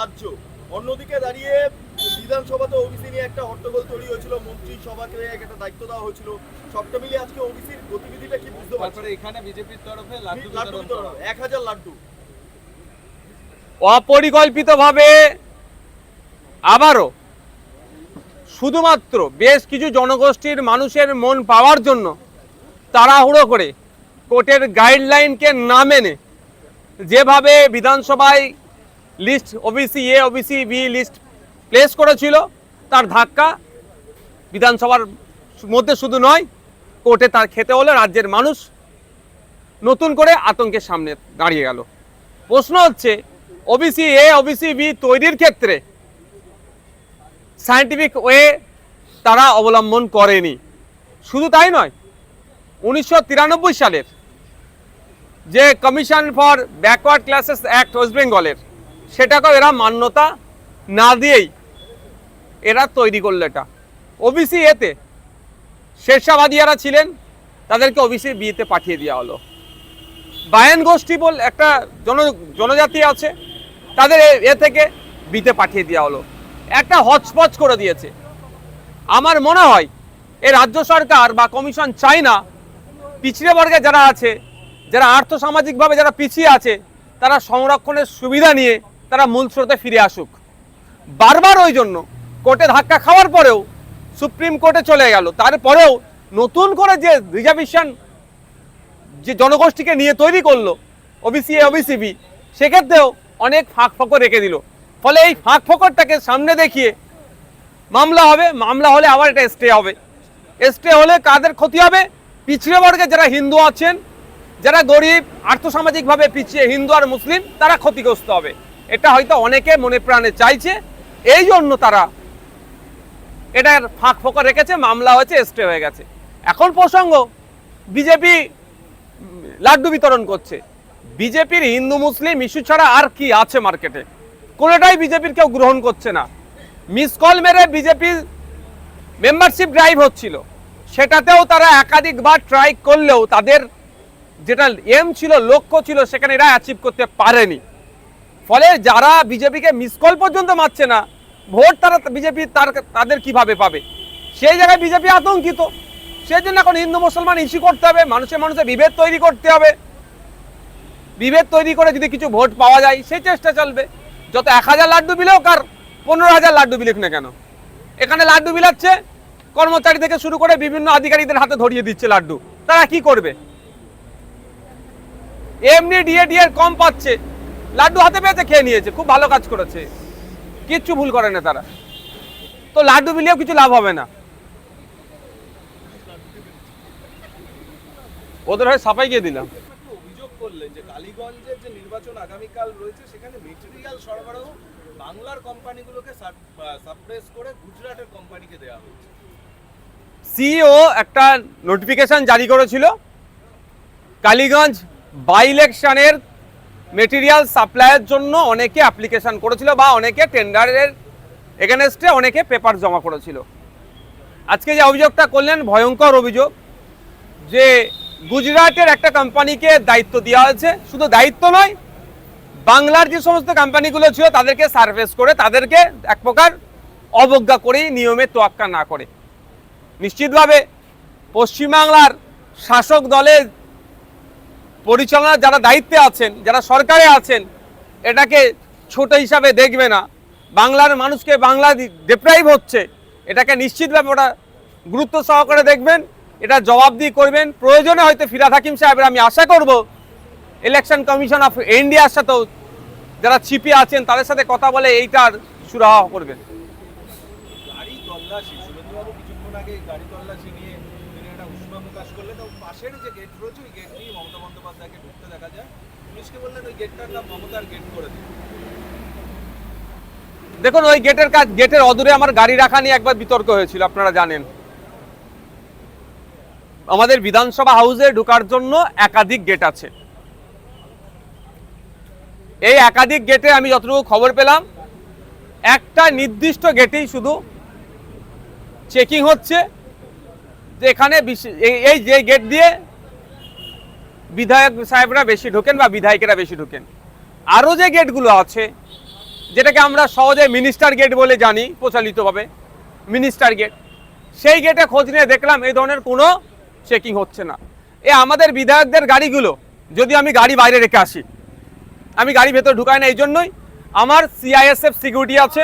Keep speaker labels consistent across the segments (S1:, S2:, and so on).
S1: রাজ্য। অন্যদিকে দাঁড়িয়ে বিধানসভাতে ওবিসি নিয়ে একটা হট্টগোল তৈরি হয়েছিল মন্ত্রী সভাকে একটা দায়িত্ব দেওয়া হয়েছিল। সবটা মিলিয়ে আজকে ওবিসির গতিবিধিটা কি বুঝতে
S2: তারপরে এখানে বিজেপির তরফে লাড্ডু বিতরণ
S1: এক হাজার লাড্ডু।
S3: অপরিকল্পিতভাবে আবারও শুধুমাত্র বেশ কিছু জনগোষ্ঠীর মানুষের মন পাওয়ার জন্য তাড়াহুড়ো করে কোর্টের গাইডলাইনকে না মেনে যেভাবে বিধানসভায় list OBC A OBC B list place করেছিল। তার ধাক্কা বিধানসভার মধ্যে শুধু নয়, কোর্টে তার খেতে হলে, রাজ্যের মানুষ নতুন করে আতঙ্কের সামনে দাঁড়িয়ে গেল। প্রশ্ন হচ্ছে ওবিসি এ ওবিসি বি তৈরির ক্ষেত্রে সায়েন্টিফিক ওয়ে তারা অবলম্বন করেনি। শুধু তাই নয়, উনিশশো সালের যে commission for backward classes act west বেঙ্গলের সেটাকেও এরা মান্যতা না দিয়েই এরা তৈরি করল এটা। ওবিসি এতে শেরশাবাদী যারা ছিলেন, তাদেরকে ওবিসি বিতে পাঠিয়ে দেওয়া হলো। বায়ান গোষ্ঠী বল একটা জন, জনজাতি আছে, তাদের এ- এ থেকে বিতে পাঠিয়ে দেওয়া হলো। একটা হচপচ করে দিয়েছে। আমার মনে হয় এ রাজ্য সরকার বা কমিশন চায় না পিছিয়ে বর্গে যারা আছে, যারা আর্থসামাজিকভাবে যারা পিছিয়ে আছে, তারা সংরক্ষণের সুবিধা নিয়ে তারা মূল স্রোতে ফিরে আসুক। বারবার ওই জন্য কোর্টে ধাক্কা খাওয়ার পরেও সুপ্রিম কোর্টে চলে গেল। তারপরেও নতুন করে যে রিজার্ভেশন যে জনগোষ্ঠীকে নিয়ে তৈরি করল, ওবিসি এ ওবিসি বি সেক্ষেত্রেও অনেক ফাঁক ফকর রেখে দিল। ফলে এই ফাঁক ফকরটাকে সামনে দেখিয়ে মামলা হবে। মামলা হলে আবার এটা স্টে হবে। স্টে হলে কাদের ক্ষতি হবে? পিছিয়ে বর্গে যারা হিন্দু আছেন, যারা গরিব, আর্থসামাজিকভাবে পিছিয়ে হিন্দু আর মুসলিম, তারা ক্ষতিগ্রস্ত হবে। এটা হয়তো অনেকে মনে প্রাণে চাইছে, এই জন্য তারা এটার ফাঁক ফোকর রেখেছে, মামলা হয়েছে স্টে হয়ে গেছে। এখন প্রসঙ্গ, বিজেপি লাড্ডু বিতরণ করছে। বিজেপির হিন্দু মুসলিম ইস্যু ছাড়া আর কি আছে মার্কেটে? কোনোটাই বিজেপির কেউ গ্রহণ করছে না। মিস কল মেরে বিজেপির মেম্বারশিপ ড্রাইভ হচ্ছিল। সেটাতেও তারা একাধিকবার ট্রাই করলেও তাদের যেটা এম ছিল, লক্ষ্য ছিল, সেখানে এরা অ্যাচিভ করতে পারেনি। ফলে যারা বিজেপিকে মিস কল পর্যন্ত মারছে না, ভোট তারা বিজেপি তার তাদের কীভাবে পাবে? সেই জায়গায় বিজেপি আতঙ্কিত। সেই জন্য এখন হিন্দু মুসলমান ইস্যু করতে হবে মানুষের মানুষের বিভেদ তৈরি করতে হবে। বিভেদ তৈরি করে যদি কিছু ভোট পাওয়া যায় সেই চেষ্টা চলবে। যত এক হাজার লাড্ডু বিলেও কার পনেরো হাজার লাড্ডু বিলেক না কেন? এখানে লাড্ডু বিলাচ্ছে, কর্মচারী থেকে শুরু করে বিভিন্ন আধিকারিকদের হাতে ধরিয়ে দিচ্ছে লাড্ডু। তারা কি করবে? এমনি ডিএ ডিএ কম পাচ্ছে। লাড্ডু হাতে পেয়েছে খেয়ে নিয়েছে খুব ভালো কাজ করেছে। কিচ্ছু ভুল করে না তারা। তো লাড্ডু বিলিয়েও কিছু লাভ হবে না। ওদের হয়ে সাফাই গিয়ে দিলাম।
S2: করলেন যে কালীগঞ্জের যে নির্বাচন আগামীকাল রয়েছে সেখানে মেটেরিয়াল সরবরাহ বাংলার কোম্পানিগুলোকে সাপ্রেস করে গুজরাটের কোম্পানিকে দেওয়া হচ্ছে
S3: সিইও একটা নোটিফিকেশন জারি করেছিল কালীগঞ্জ বাই ইলেকশনের মেটেরিয়াল সাপ্লাইয়ের জন্য অনেকে অ্যাপ্লিকেশন করেছিল বা অনেকে টেন্ডারের এগেনস্টে অনেকে পেপার জমা করেছিল। আজকে যে অভিযোগটা করলেন, ভয়ঙ্কর অভিযোগ যে গুজরাটের একটা কোম্পানিকে দায়িত্ব দেওয়া হয়েছে। শুধু দায়িত্ব নয়, বাংলার যে সমস্ত কোম্পানিগুলো ছিল, তাদেরকে সার্ভেস করে, তাদেরকে এক প্রকার অবজ্ঞা করেই নিয়মে তোয়াক্কা না করে। নিশ্চিতভাবে পশ্চিমবাংলার শাসক দলের পরিচালনার যারা দায়িত্বে আছেন, যারা সরকারে আছেন, এটাকে ছোট হিসাবে দেখবে না। বাংলার মানুষকে বাংলা ডেপ্রাইভ হচ্ছে। এটাকে নিশ্চিতভাবে ওরা গুরুত্ব সহকারে দেখবেন, এটা জবাবদিহি করবেন। প্রয়োজনে হয়তো ফিরাদ হাকিম সাহেবের আমি আশা করব ইলেকশন কমিশন অফ ইন্ডিয়ার সাথেও যারা ছিপে আছেন, তাদের সাথে কথা বলে এইটার সুরাহা করবেন।
S2: গাড়ি তল্লাশি, সুরেন্দ্রবাবু কিছুক্ষণ আগে গাড়ি তল্লাশি নিয়ে প্রকাশ করলেন এবং পাশের যে গেট রয়েছে, ওই গেট দিয়ে মমতা বন্দ্যোপাধ্যায়কে ঢুকতে দেখা যায়। পুলিশকে বললেন, ওই গেটটার নাম মমতার গেট করে দিন।
S3: দেখুন, ওই গেটের কাজ গেটের অদূরে আমার গাড়ি রাখা নিয়ে একবার বিতর্ক হয়েছিল, আপনারা জানেন। আমাদের বিধানসভা হাউসে ঢোকার জন্য একাধিক গেট আছে। এই একাধিক গেটে আমি যতটুকু খবর পেলাম, একটা নির্দিষ্ট গেটেই শুধু চেকিং হচ্ছে এখানে এই- যে গেট দিয়ে বিধায়ক সাহেবরা বেশি ঢোকেন বা বিধায়কেরা বেশি ঢোকেন, আরও যে গেটগুলো আছে, যেটাকে আমরা সহজে মিনিস্টার গেট বলে জানি প্রচলিতভাবে মিনিস্টার গেট সেই গেটে খোঁজ নিয়ে দেখলাম এই ধরনের কোনো চেকিং হচ্ছে না। এ আমাদের বিধায়কদের গাড়িগুলো, যদি আমি গাড়ি বাইরে রেখে আসি, আমি গাড়ি ভেতর ঢুকাই না, এই জন্যই আমার সিআইএসএফ সিকিউরিটি আছে।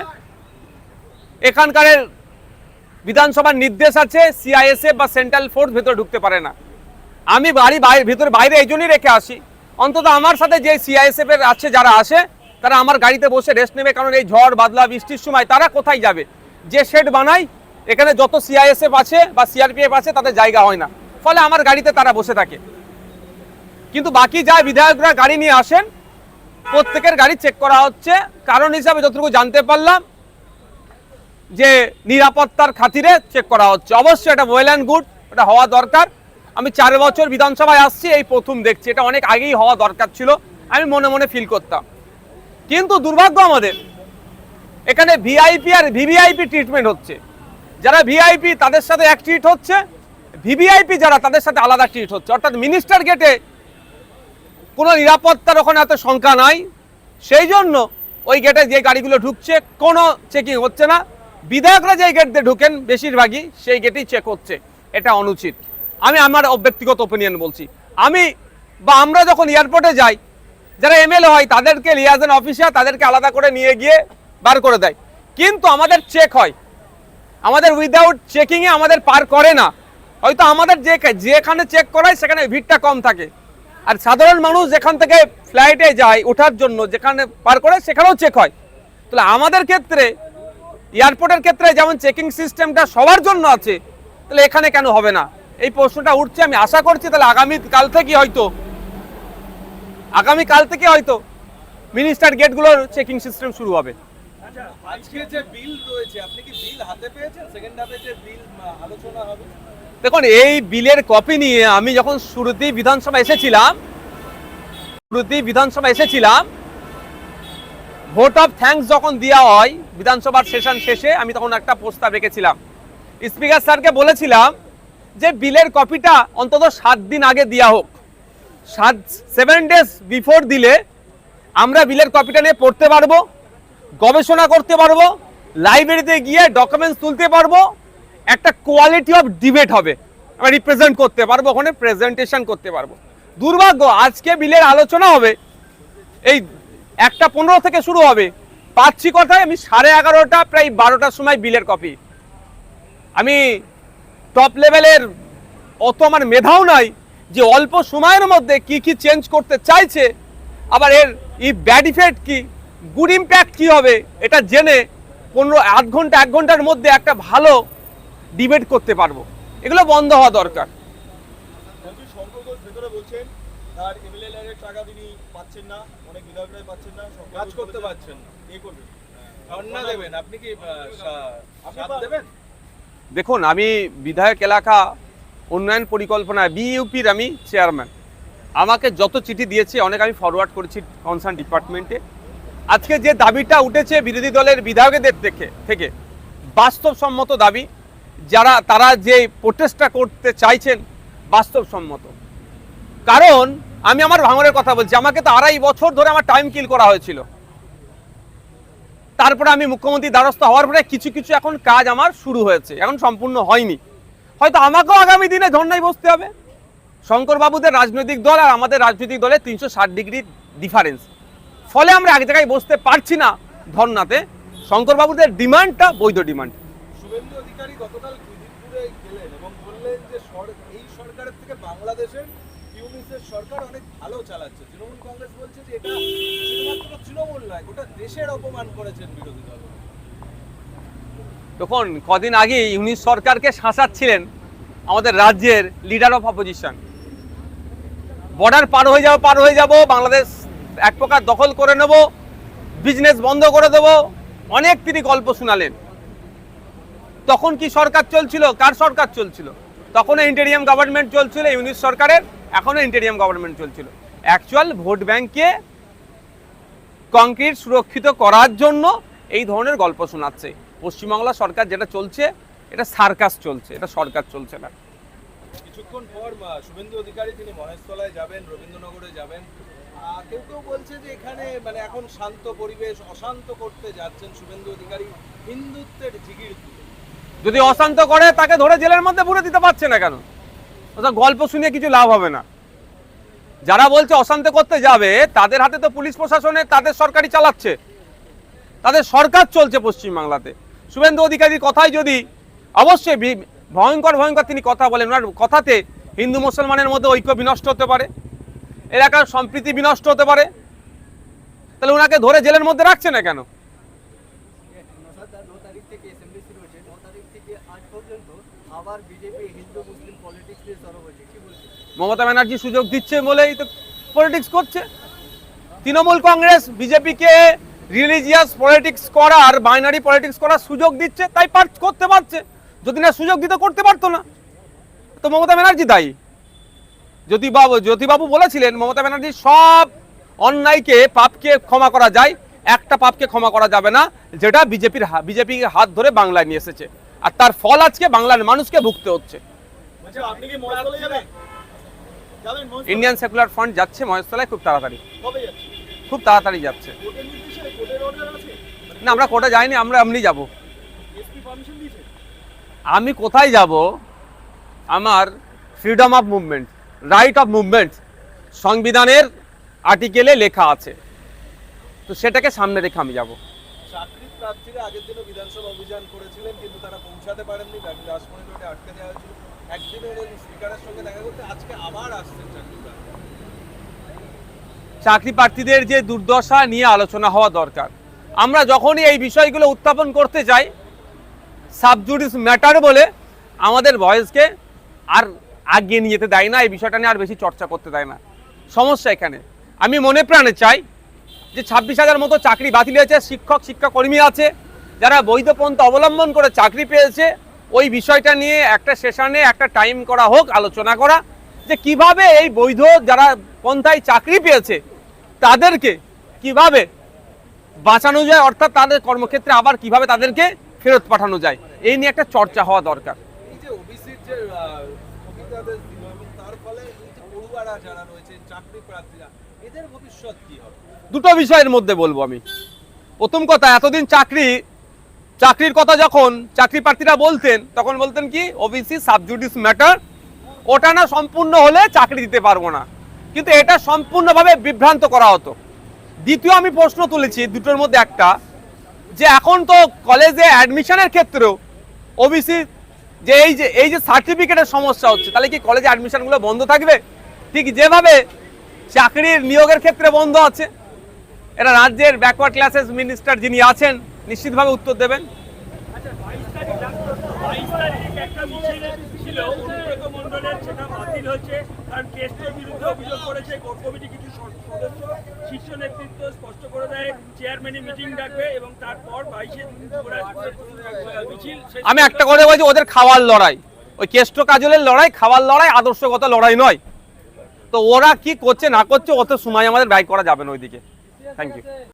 S3: এখানকার বিধানসভার নির্দেশ আছে সিআইএসএফ বা সেন্ট্রাল ফোর্স ভেতর ঢুকতে পারে না। আমি বাড়ি বাইরে, ভেতর বাইরে এই জন্যই রেখে আসি। অন্তত আমার সাথে যে সিআইএসএফ এর আছে যারা আসে, তারা আমার গাড়িতে বসে রেস্ট নেবে, কারণ এই ঝড়, বাদলা, বৃষ্টির সময় তারা কোথায় যাবে? যে শেড বানাই, এখানে যত সিআইএসএফ আছে বা সিআরপিএফ আছে, তাদের জায়গা হয় না। ফলে আমার গাড়িতে তারা বসে থাকে। কিন্তু বাকি যা বিধায়করা গাড়ি নিয়ে আসেন, প্রত্যেকের গাড়ি চেক করা হচ্ছে। কারণ হিসাবে যতটুকু জানতে পারলাম যে নিরাপত্তার খাতিরে চেক করা হচ্ছে। অবশ্যই এটা ওয়েল অ্যান্ড গুড এটা হওয়া দরকার। আমি চার বছর বিধানসভায় আসছি, এই প্রথম দেখছি। এটা অনেক আগেই হওয়া দরকার ছিল, আমি মনে মনে ফিল করতাম। কিন্তু দুর্ভাগ্য আমাদের, এখানে ভিআইপি আর ভিভিআইপি ট্রিটমেন্ট হচ্ছে। যারা ভিআইপি তাদের সাথে এক ট্রিট হচ্ছে ভিভিআইপি যারা তাদের সাথে আলাদা ট্রিট হচ্ছে। অর্থাৎ মিনিস্টার গেটে কোনো নিরাপত্তার ওখানে এত সংখ্যা নাই। সেই জন্য ওই গেটে যে গাড়িগুলো ঢুকছে, কোনো চেকিং হচ্ছে না। বিধায়করা যে গেট দিয়ে ঢুকেন, বেশিরভাগই সেই গেটেই চেক হচ্ছে। এটা অনুচিত। আমি আমার ব্যক্তিগত ওপিনিয়ন বলছি। আমি বা আমরা যখন এয়ারপোর্টে যাই, যারা এমএলএ হয়, তাদেরকে লিয়াজেন অফিসার তাদেরকে আলাদা করে নিয়ে গিয়ে বার করে দেয়। কিন্তু আমাদের চেক হয়। আমাদের উইদাউট চেকিংয়ে আমাদের পার করে না। হয়তো আমাদের যে যেখানে চেক করায়, সেখানে ভিড়টা কম থাকে। আর সাধারণ মানুষ যেখান থেকে ফ্লাইটে যায়, ওঠার জন্য যেখানে পার করে, সেখানেও চেক হয়। তাহলে আমাদের ক্ষেত্রে এয়ারপোর্টের ক্ষেত্রে যেমন চেকিং সিস্টেমটা সবার জন্য আছে তাহলে এখানে কেন হবে না? এই প্রশ্নটা উঠছে আমি আশা করছি তাহলে আগামী কাল থেকে হয়তো আগামী কাল থেকে হয়তো মিনিস্টার গেটগুলোর চেকিং সিস্টেম শুরু হবে।
S2: আচ্ছা
S3: দেখুন এই বিলের কপি নিয়ে আমি যখন শুরুতেই বিধানসভা এসেছিলাম শুরুতেই বিধানসভা এসেছিলাম ভোট অফ থ্যাঙ্কস যখন দেওয়া হয়, বিধানসভার সেশন শেষে, আমি তখন একটা প্রস্তাব রেখেছিলাম। স্পিকার স্যারকে বলেছিলাম যে বিলের কপিটা অন্তত সাত দিন আগে দেওয়া হোক। সাত সেভেন ডেজ বিফোর দিলে আমরা বিলের কপিটা নিয়ে পড়তে পারব, গবেষণা করতে পারব লাইব্রেরিতে গিয়ে ডকুমেন্টস তুলতে পারব, একটা কোয়ালিটি অফ ডিবেট হবে। আমরা রিপ্রেজেন্ট করতে পারব, ওখানে প্রেজেন্টেশন করতে পারব। দুর্ভাগ্য, আজকে বিলের আলোচনা হবে, এই একটা পনেরো থেকে শুরু হবে। পাচ্ছি কথায় আমি সাড়ে এগারোটা, প্রায় বারোটার সময় বিলের কপি। আমি টপ লেভেলের অত আমার মেধাও নাই যে অল্প সময়ের মধ্যে কি কি চেঞ্জ করতে চাইছে। আবার এর ই ব্যাড ইফেক্ট কি গুড ইম্প্যাক্ট কি হবে, এটা জেনে পনেরো, আধ ঘণ্টা, এক ঘণ্টার মধ্যে একটা ভালো ডিবেট করতে পারব। এগুলো বন্ধ হওয়া দরকার।
S1: বলছেন, তার টাকা তিনি পাচ্ছেন না। বিধায়করাই পাচ্ছেন না
S2: কাজ করতে পারছেন না।
S1: করবেন।
S2: ধর্ণা দেবেন আপনি কি সাথ দেবেন?
S3: দেখুন আমি বিধায়ক এলাকা উন্নয়ন পরিকল্পনা বিইউপির আমি চেয়ারম্যান আমাকে যত চিঠি দিয়েছে অনেক আমি ফরওয়ার্ড করেছি কনসার্ন ডিপার্টমেন্টে আজকে যে দাবিটা উঠেছে বিরোধী দলের বিধায়কদের থেকে থেকে বাস্তবসম্মত দাবি যারা তারা যে প্রোটেস্টটা করতে চাইছেন বাস্তবসম্মত। কারণ আমি আমার ভাঙনের কথা বলছি। আমাকে তো আড়াই বছর ধরে আমার টাইম কিল করা হয়েছিল। তারপরে আমি মুখ্যমন্ত্রী দ্বারস্থ হওয়ার পরে কিছু কিছু এখন কাজ আমার শুরু হয়েছে। এখন সম্পূর্ণ হয়নি। হয়তো আমাকেও আগামী দিনে ধর্নায় বসতে হবে। শঙ্করবাবুদের রাজনৈতিক দল আর আমাদের রাজনৈতিক দলের তিনশো ষাট ডিগ্রি ডিফারেন্স ফলে আমরা এক জায়গায় বসতে পারছি না ধর্নাতে। শঙ্করবাবুদের ডিমান্ডটা বৈধ ডিমান্ড
S2: অধিকারী গতকাল গেলেন এবং বললেন যে এই সরকারের থেকে বাংলাদেশের ইউনিসের সরকার অনেক ভালো চালাচ্ছে। তৃণমূল কংগ্রেস বলছে যে এটা শুধুমাত্র তৃণমূল নয়, গোটা দেশের অপমান করেছেন বিরোধী দল।
S3: তখন কদিন আগে ইউনিশ সরকারকে শাসাচ্ছিলেন আমাদের রাজ্যের লিডার অফ অপোজিশন বর্ডার পার হয়ে যাব, পার হয়ে যাব, বাংলাদেশ এক প্রকার দখল করে নেব বিজনেস বন্ধ করে দেব, অনেক তিনি গল্প শোনালেন। তখন কি সরকার চলছিল? কার সরকার চলছিল? তখন ইন্টেরিয়াম গভর্নমেন্ট চলছিল ইউনিট সরকারের। এখনও ইন্টেরিয়াম গভর্নমেন্ট চলছিল। অ্যাকচুয়াল ভোট ব্যাংকে কংক্রিট সুরক্ষিত করার জন্য এই ধরনের গল্প শোনাচ্ছে। পশ্চিমবাংলা সরকার যেটা চলছে এটা সার্কাস চলছে এটা সরকার চলছে না।
S2: কিছুক্ষণ পর শুভেন্দু অধিকারী তিনি মহেশতলায় যাবেন রবীন্দ্রনগরে যাবেন। কেউ কেউ বলছে যে এখানে মানে এখন শান্ত পরিবেশ অশান্ত করতে যাচ্ছেন শুভেন্দু অধিকারী হিন্দুত্বের জিগির
S3: যদি অশান্ত করে তাকে ধরে জেলের মধ্যে পুরে দিতে পারছে না কেন? ওসব গল্প শুনে কিছু লাভ হবে না। যারা বলছে অশান্ত করতে যাবে, তাদের হাতে তো পুলিশ প্রশাসনে তাদের সরকারি চালাচ্ছে। তাদের সরকার চলছে পশ্চিমবাংলাতে। শুভেন্দু অধিকারীর কথাই যদি অবশ্যই ভয়ঙ্কর ভয়ঙ্কর তিনি কথা বলেন। ওনার কথাতে হিন্দু মুসলমানের মধ্যে ঐক্য বিনষ্ট হতে পারে। এলাকার সম্প্রীতি বিনষ্ট হতে পারে। তাহলে ওনাকে ধরে জেলের মধ্যে রাখছে না কেন?
S4: থেকে ন তারিখ থেকে আজ পর্যন্ত আবার বিজেপি হিন্দু, মুসলিম পলিটিক্স নিয়ে সরব হয়েছে। কি
S3: মমতা ব্যানার্জি সুযোগ দিচ্ছে বলেই তো পলিটিক্স করছে। তৃণমূল কংগ্রেস বিজেপিকে রিলিজিয়াস পলিটিক্স করার বাইনারি পলিটিক্স করার সুযোগ দিচ্ছে, তাই করতে পারছে। যদি না সুযোগ দিতে করতে পারতো না। তো মমতা ব্যানার্জি দায়ী। জ্যোতিবাবু জ্যোতিবাবু বলেছিলেন, মমতা ব্যানার্জি সব অন্যায়কে, পাপকে ক্ষমা করা যায়। একটা পাপকে ক্ষমা করা যাবে না যেটা বিজেপির বিজেপি হাত ধরে বাংলায় নিয়ে এসেছে। আর তার ফল আজকে বাংলার মানুষকে ভুগতে হচ্ছে।
S1: আচ্ছা?
S3: ইন্ডিয়ান সেকুলার ফ্রন্ট যাচ্ছে মহেশতলায় খুব তাড়াতাড়ি। খুব তাড়াতাড়ি যাচ্ছে। না আমরা কোটা যাইনি আমরা এমনি যাব। আমি কোথায় যাব? আমার freedom of movement right of movement সংবিধানের আর্টিকেলে লেখা আছে। তো সেটাকে সামনে রেখে আমি যাব।
S2: চাকরির প্রার্থীরা আগের দিনও বিধানসভা অভিযান করেছিলেন কিন্তু তারা পৌঁছাতে পারেননি। রাজমণি আটকে দেওয়া হয়েছিল। একদিনের স্পিকারের সঙ্গে দেখা করতে আজকে আবার আসছেন চাকরি
S3: চাকরি প্রার্থীদের যে দুর্দশা নিয়ে আলোচনা হওয়া দরকার। আমরা যখনই এই বিষয়গুলো উত্থাপন করতে চাই সাবজুডিস ম্যাটার বলে আমাদের ভয়েসকে আর আগিয়ে নিয়ে যেতে দেয় না এই বিষয়টা নিয়ে আর বেশি চর্চা করতে দেয় না। সমস্যা এখানে। আমি মনে প্রাণে চাই যে ছাব্বিশ হাজার মতো চাকরি বাতিল হয়েছে, শিক্ষক, শিক্ষাকর্মী আছে, যারা বৈধ পন্থা অবলম্বন করে চাকরি পেয়েছে, ওই বিষয়টা নিয়ে একটা সেশনে একটা টাইম করা হোক, আলোচনা করা, যে কীভাবে এই বৈধ যারা পন্থায় চাকরি পেয়েছে, তাদেরকে কীভাবে বাঁচানো যায়, অর্থাৎ তাদের কর্মক্ষেত্রে আবার কীভাবে তাদেরকে ফেরত পাঠানো যায়, এই নিয়ে একটা চর্চা হওয়া দরকার।
S2: এদের ভবিষ্যৎ কি হবে?
S3: দুটো বিষয়ের মধ্যে বলব আমি। প্রথম কথা, এতদিন চাকরি, চাকরির কথা যখন চাকরি প্রার্থীরা বলতেন, তখন বলতেন কি ওবিসি সাবজুডিস ম্যাটার ওটা না সম্পূর্ণ হলে চাকরি দিতে পারব না। কিন্তু এটা সম্পূর্ণভাবে বিভ্রান্ত করা হতো। দ্বিতীয় আমি প্রশ্ন তুলেছি, দুটোর মধ্যে একটা, যে এখন তো কলেজে অ্যাডমিশনের ক্ষেত্রেও ওবিসি যে এই যে এই যে সার্টিফিকেটের সমস্যা হচ্ছে, তাহলে কি কলেজে অ্যাডমিশনগুলো বন্ধ থাকবে? ঠিক যেভাবে চাকরির নিয়োগের ক্ষেত্রে বন্ধ আছে। এরা রাজ্যের ব্যাকওয়ার্ড ক্লাসেস মিনিস্টার যিনি আছেন নিশ্চিতভাবে উত্তর দেবেন।
S5: আচ্ছা
S3: আমি একটা কথা বলছি ওদের খাওয়ার লড়াই। ওই কেষ্ট কাজলের লড়াই খাওয়ার লড়াই আদর্শগত লড়াই নয়। তো ওরা কি করছে না করছে অত সময় আমাদের ব্যয় করা যাবে না ওইদিকে। Thank you